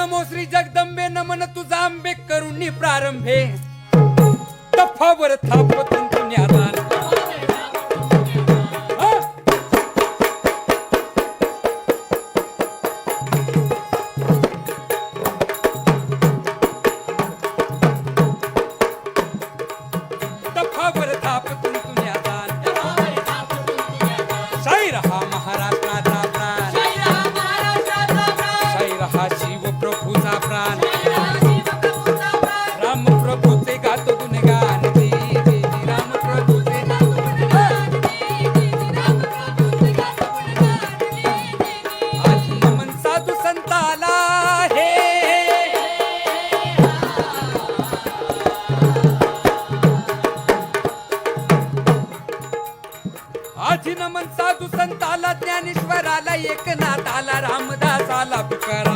नमो श्री जगदंबे नमन तुझा आंबे करुणी प्रारंभे. तफावर थापतून पुण्याला रामदासाला तुकारामाला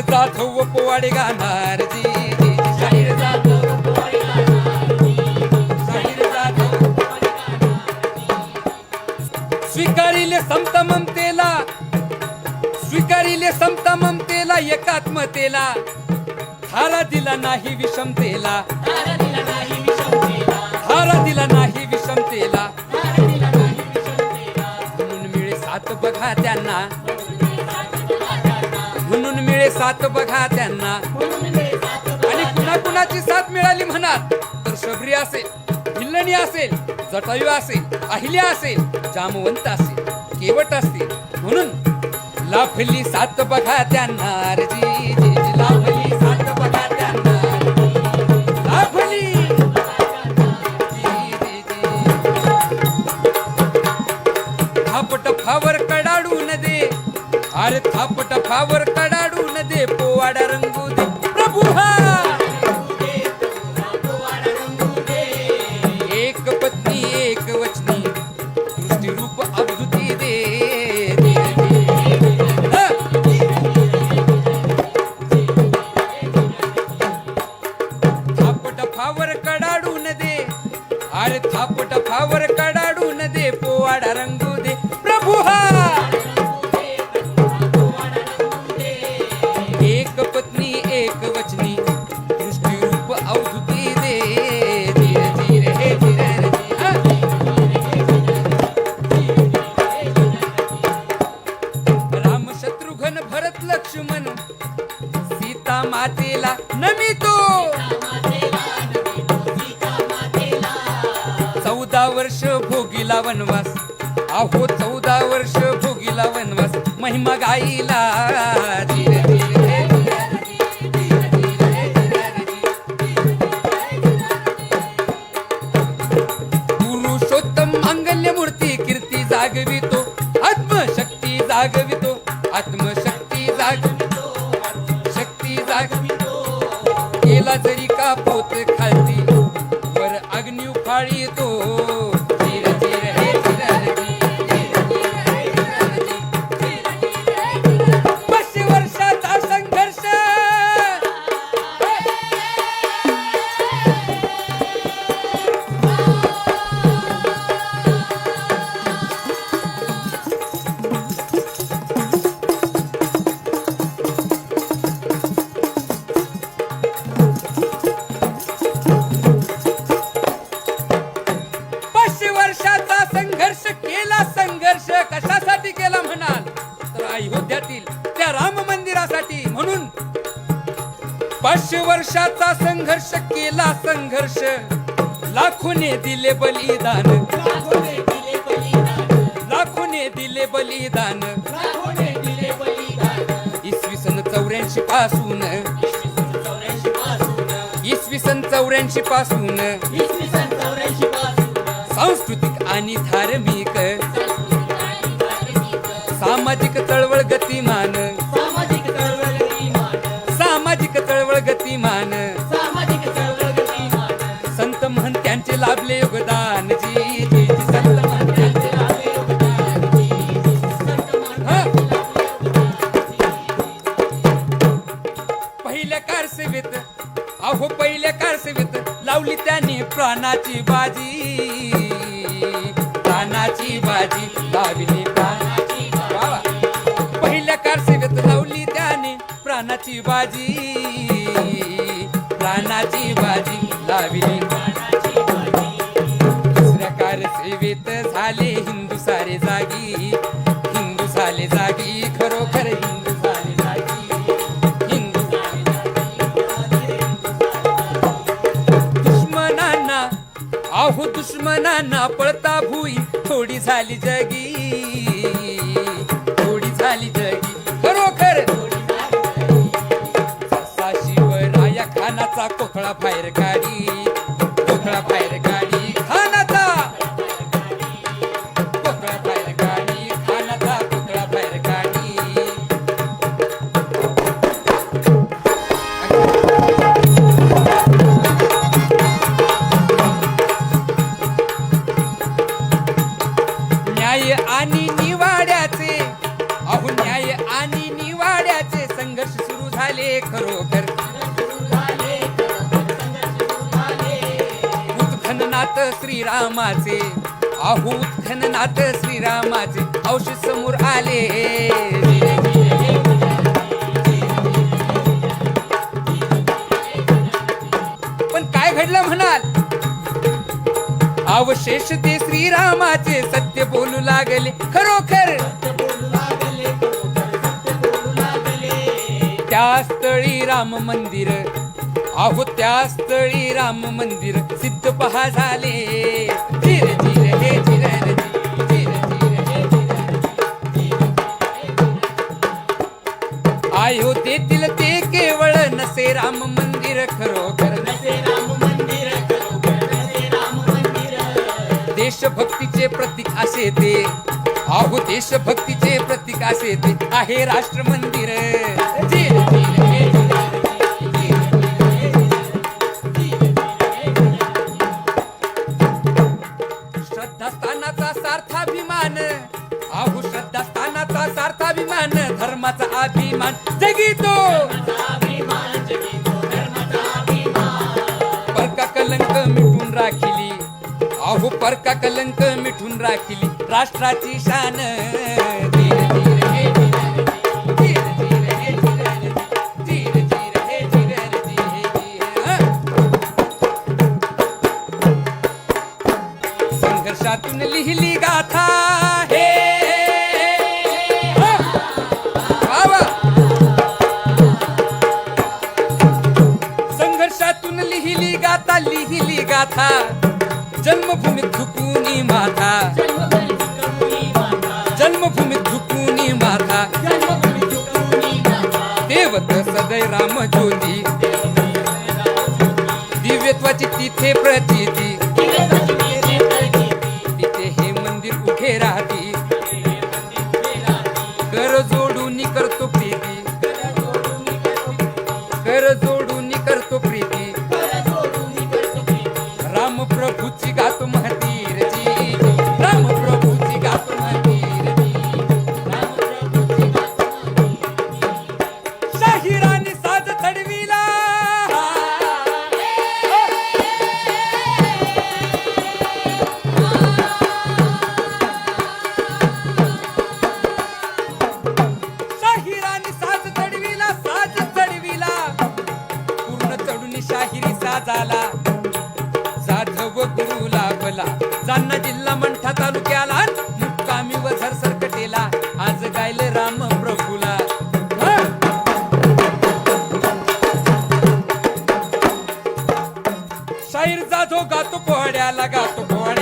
शाहीर व पोवाडे गाणार जी. शाहीर जाधव स्वीकारिले समता ममतेला. स्वीकारिले समता ममतेला एकात्मतेला हारा दिला नाही विषमतेला. हारा दिला नाही विषमतेला. म्हणून मिळे सात बघा त्यांना. मिळे सात बघा त्यांना. आणि कुणा कुणाची साथ मिळाली म्हणाल तर शबरी असेल भिल्लणी असेल जटायू असेल अहिल्या असेल जामवंत असेल केवट असतील म्हणून लाफली साथ बघा त्यांना रे जी जी जी, बघा त्यांना. लाभली जी, जी, फावर कडाडून दे. अरे थापट फावर कडाडून दे पोवाडा रंगू दे. प्रभू हा! महिमा गाईला धीरे पुरुषोत्तम मांगल्य मूर्ती कीर्ती जागवितो आत्मशक्ती जागवितो आत्मशक्ती जागवितो शक्ती जागवितो. केला जरी का पोत खालती वर अग्नि उफाळी तो संघर्ष केला संघर्ष. लाखोने दिले बलिदान. लाखोने दिले बलिदान. इसवी सन चौऱ्याऐंशी पासून. इसवी सन चौऱ्याऐंशी पासून. सांस्कृतिक आणि धार्मिक. सामाजिक चळवळ गतिमान महंत्यांचे योगदान जी जी जी, संत महंत्यांचे लाभले योगदान जी, संत पहिल्या कारसेवेत अहो पहिल्या कारसेवेत लावली त्याने प्राणाची बाजी. प्राणाची बाजी लावली प्राणाची वा वा. पहिल्या कारसेवेत लावली त्याने प्राणाची बाजी. प्राणाची बाजी लावली संत झाले हिंदू सारे जागी. हिंदू झाले जागी खरोखर हिंदू झाले जागी. हिंदू दुश्मनांना आहो दुश्मनांना पळता भुई. थोडी झाली जगी थोडी झाली जगी. खरोखर असा शिवराया खानाचा कोथळा बाहेर काढी उत्खननात श्रीरामाचे. अहो उत्खननात श्रीरामाचे. औषध समोर आले. पण काय घडलं म्हणाल? अवशेष ते श्रीरामाचे. सत्य बोलू लागले खरोखर. त्या स्थळी राम मंदिर. अहो त्या स्थळी राम मंदिर सिद्ध पहा झाले. धीर धीर हे अयोध्येतील हो, ते केवळ नसे राम मंदिर खरोखर नसे राम मंदिर राम मंदिर. देशभक्तीचे प्रतीक असे ते. अहो देशभक्तीचे प्रतीक असे ते. आहे राष्ट्र मंदिर. धर्माचा अभिमान. जगितो परका कलंक मिटून राखिली. अहो परका कलंक मिटून राखिली. राष्ट्राची शान. राम ज्योती दिव्यत्वाची तिथे प्रचिती झाला. झाला जाधव गुरु लाभला. जालना जिल्हा मंठा तालुक्याला मुक्कामी व झर सरसरकटेला आज गायले राम प्रभूला. शाहीर जाधव गातो पोहड्याला गातो पोहड्या